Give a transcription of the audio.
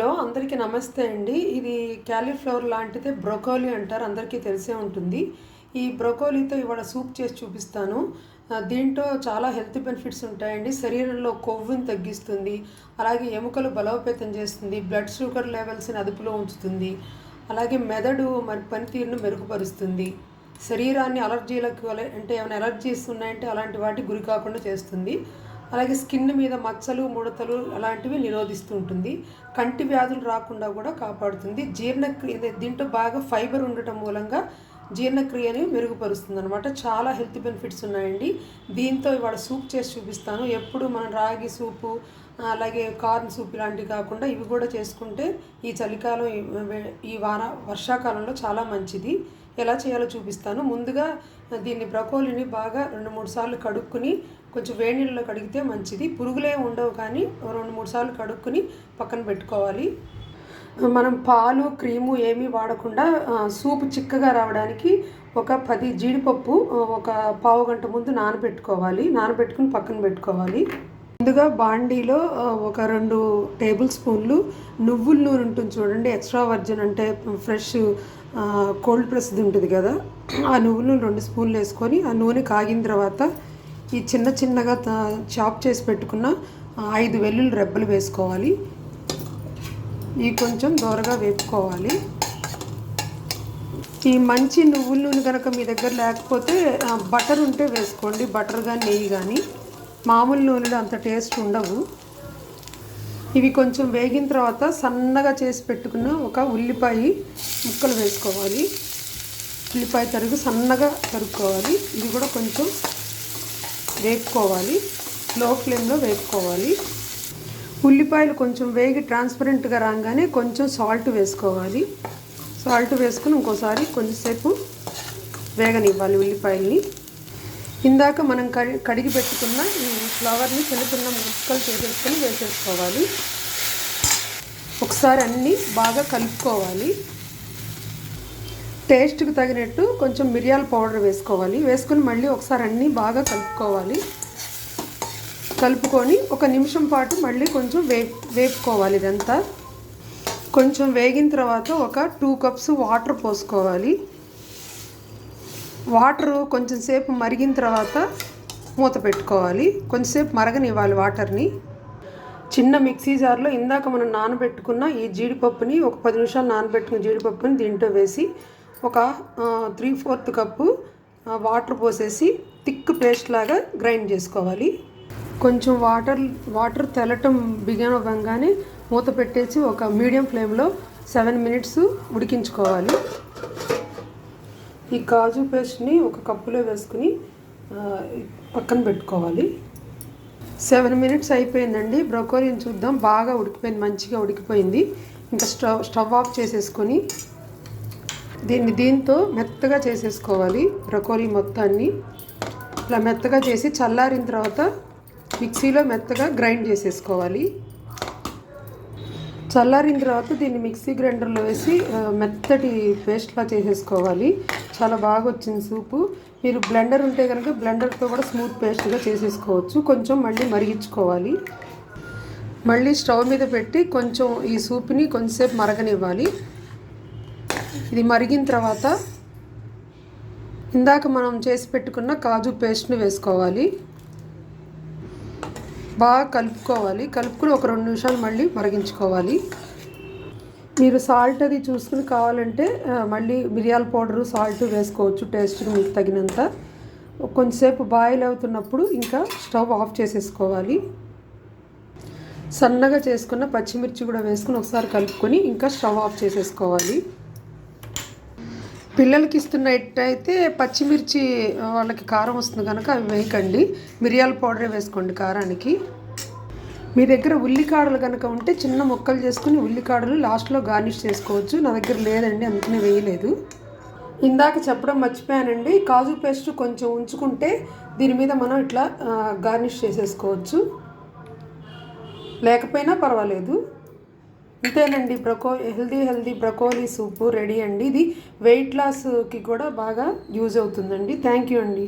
Hello అందరికీ నమస్తే అండి. ఇది క్యాలీఫ్లవర్ లాంటిదే బ్రొకోలీ అంటారు. అందరికీ తెలిసే ఉంటుంది. ఈ బ్రొకోలీతో ఇవాళ సూప్ చేసి చూపిస్తాను. దీంట్లో చాలా హెల్త్ బెనిఫిట్స్ ఉంటాయండి. శరీరంలో కొవ్వుని తగ్గిస్తుంది. అలాగే ఎముకలు బలోపేతం చేస్తుంది. బ్లడ్ షుగర్ లెవెల్స్ని అదుపులో ఉంచుతుంది. అలాగే మెదడు మరి పనితీరును మెరుగుపరుస్తుంది. శరీరాన్ని అలర్జీలకు అంటే ఏమైనా ఎలర్జీస్ ఉన్నాయంటే అలాంటి వాటికి గురి కాకుండా చేస్తుంది. అలాగే స్కిన్ మీద మచ్చలు ముడతలు అలాంటివి నిరోధిస్తూ ఉంటుంది. కంటి వ్యాధులు రాకుండా కూడా కాపాడుతుంది. జీర్ణక్రియ దీంట్లో బాగా ఫైబర్ ఉండటం మూలంగా జీర్ణక్రియని మెరుగుపరుస్తుంది అనమాట చాలా హెల్త్ బెనిఫిట్స్ ఉన్నాయండి. దీంతో ఇవాళ సూప్ చేసి చూపిస్తాను. ఎప్పుడు మనం రాగి సూపు అలాగే కార్న్ సూప్ ఇలాంటివి కాకుండా ఇవి కూడా చేసుకుంటే ఈ చలికాలం ఈ వాన వార వర్షాకాలంలో చాలా మంచిది. ఎలా చేయాలో చూపిస్తాను. ముందుగా దీన్ని బ్రకోలిని బాగా రెండు మూడు సార్లు కడుక్కుని కొంచెం వేడి నీళ్ళలో కడిగితే మంచిది. పురుగులే ఉండవు కానీ రెండు మూడు సార్లు కడుక్కుని పక్కన పెట్టుకోవాలి. మనం పాలు క్రీము ఏమీ వాడకుండా సూప్ చిక్కగా రావడానికి ఒక పది జీడిపప్పు ఒక పావు గంట ముందు నానబెట్టుకోవాలి. నానబెట్టుకుని పక్కన పెట్టుకోవాలి. ముందుగా బాండీలో ఒక రెండు టేబుల్ స్పూన్లు నువ్వుల నూనె ఉంటుంది చూడండి ఎక్స్ట్రా వర్జిన్ అంటే ఫ్రెష్ కోల్డ్ ప్రెస్ది ఉంటుంది కదా. ఆ నువ్వులు రెండు స్పూన్లు వేసుకొని ఆ నూనె కాగిన తర్వాత ఈ చిన్న చిన్నగా చాప్ చేసి పెట్టుకున్న ఐదు వెల్లుల్లి రెబ్బలు వేసుకోవాలి. ఇవి కొంచెం దోరగా వేపుకోవాలి. ఈ మంచి నువ్వుల నూనె కనుక మీ దగ్గర లేకపోతే బటర్ ఉంటే వేసుకోండి. బటర్ కానీ నెయ్యి కానీ మామూలు నూనెలో అంత టేస్ట్ ఉండవు. ఇవి కొంచెం వేగిన తర్వాత సన్నగా చేసి పెట్టుకున్న ఒక ఉల్లిపాయ ముక్కలు వేసుకోవాలి. ఉల్లిపాయ తరుగు సన్నగా తరుక్కోవాలి. ఇది కూడా కొంచెం వేపుకోవాలి. లో ఫ్లేమ్లో వేపుకోవాలి. ఉల్లిపాయలు కొంచెం వేగి ట్రాన్స్పరెంట్గా రాగానే కొంచెం సాల్ట్ వేసుకోవాలి. సాల్ట్ వేసుకుని ఇంకోసారి కొంచెంసేపు వేగనివ్వాలి ఉల్లిపాయల్ని. ఇందాక మనం కడి కడిగి పెట్టుకున్న ఈ ఫ్లవర్ని చిన్న చిన్న ముక్కలు చేసేసుకొని వేసేసుకోవాలి. ఒకసారి అన్నీ బాగా కలుపుకోవాలి. టేస్ట్కి తగినట్టు కొంచెం మిరియాల పౌడర్ వేసుకోవాలి. వేసుకుని మళ్ళీ ఒకసారి అన్నీ బాగా కలుపుకోవాలి. కలుపుకొని ఒక నిమిషం పాటు మళ్ళీ కొంచెం వే వేపుకోవాలి ఇదంతా. కొంచెం వేగిన తర్వాత ఒక టూ కప్స్ వాటర్ పోసుకోవాలి. వాటరు కొంచెం సేపు మరిగిన తర్వాత మూత పెట్టుకోవాలి. కొంచెంసేపు మరగనివ్వాలి వాటర్ని. చిన్న మిక్సీ జార్లో ఇందాక మనం నానబెట్టుకున్న ఈ జీడిపప్పుని ఒక పది నిమిషాలు నానబెట్టుకున్న జీడిపప్పుని దీంట్లో వేసి ఒక త్రీ ఫోర్త్ కప్పు వాటర్ పోసేసి థిక్ పేస్ట్ లాగా గ్రైండ్ చేసుకోవాలి. కొంచెం వాటర్ వాటర్ తెలటం బిగిన్ అవ్వగానే మూత పెట్టేసి ఒక మీడియం ఫ్లేమ్లో సెవెన్ మినిట్స్ ఉడికించుకోవాలి. ఈ కాజు పేస్ట్ని ఒక కప్పులో వేసుకుని పక్కన పెట్టుకోవాలి. సెవెన్ మినిట్స్ అయిపోయిందండి. బ్రొకోలీని చూద్దాం. బాగా ఉడికిపోయింది మంచిగా ఉడికిపోయింది. ఇంకా స్టవ్ స్టవ్ ఆఫ్ చేసేసుకొని దీన్ని దీంతో మెత్తగా చేసేసుకోవాలి బ్రొకోలీ మొత్తాన్ని. ఇట్లా మెత్తగా చేసి చల్లారిన తర్వాత మిక్సీలో మెత్తగా గ్రైండ్ చేసేసుకోవాలి. చల్లారిన తర్వాత దీన్ని మిక్సీ గ్రైండర్లో వేసి మెత్తటి పేస్ట్లా చేసేసుకోవాలి. చాలా బాగా వచ్చింది సూపు. మీరు బ్లెండర్ ఉంటే కనుక బ్లెండర్తో కూడా స్మూత్ పేస్ట్గా చేసేసుకోవచ్చు. కొంచెం మళ్ళీ మరిగించుకోవాలి. మళ్ళీ స్టవ్ మీద పెట్టి కొంచెం ఈ సూప్ని కొంచెంసేపు మరగనివ్వాలి. ఇది మరిగిన తర్వాత ఇందాక మనం చేసి పెట్టుకున్న కాజు పేస్ట్ని వేసుకోవాలి. బాగా కలుపుకోవాలి. కలుపుకుని ఒక రెండు నిమిషాలు మళ్ళీ మరిగించుకోవాలి. మీరు సాల్ట్ అది చూసుకుని కావాలంటే మళ్ళీ మిరియాల పౌడరు సాల్ట్ వేసుకోవచ్చు టేస్ట్కి మీకు తగినంత. కొంచెంసేపు బాయిల్ అవుతున్నప్పుడు ఇంకా స్టవ్ ఆఫ్ చేసేసుకోవాలి. సన్నగా చేసుకున్న పచ్చిమిర్చి కూడా వేసుకుని ఒకసారి కలుపుకొని ఇంకా స్టవ్ ఆఫ్ చేసేసుకోవాలి. పిల్లలకి ఇస్తున్నట్టయితే పచ్చిమిర్చి వాళ్ళకి కారం వస్తుంది కనుక అవి వేయకండి. మిరియాల పౌడరే వేసుకోండి కారానికి. మీ దగ్గర ఉల్లికాడలు కనుక ఉంటే చిన్న ముక్కలు చేసుకుని ఉల్లికాడలు లాస్ట్లో గార్నిష్ చేసుకోవచ్చు. నా దగ్గర లేదండి అందుకనే వేయలేదు. ఇందాక చెప్పడం మర్చిపోయానండి కాజు పేస్ట్ కొంచెం ఉంచుకుంటే దీని మీద మనం ఇట్లా గార్నిష్ చేసేసుకోవచ్చు. లేకపోయినా పర్వాలేదు. అంతేనండి బ్రకో healthy healthy broccoli soup ready అండి. ఇది వెయిట్ లాస్కి కూడా బాగా యూజ్ అవుతుందండి. థ్యాంక్ యూ అండి.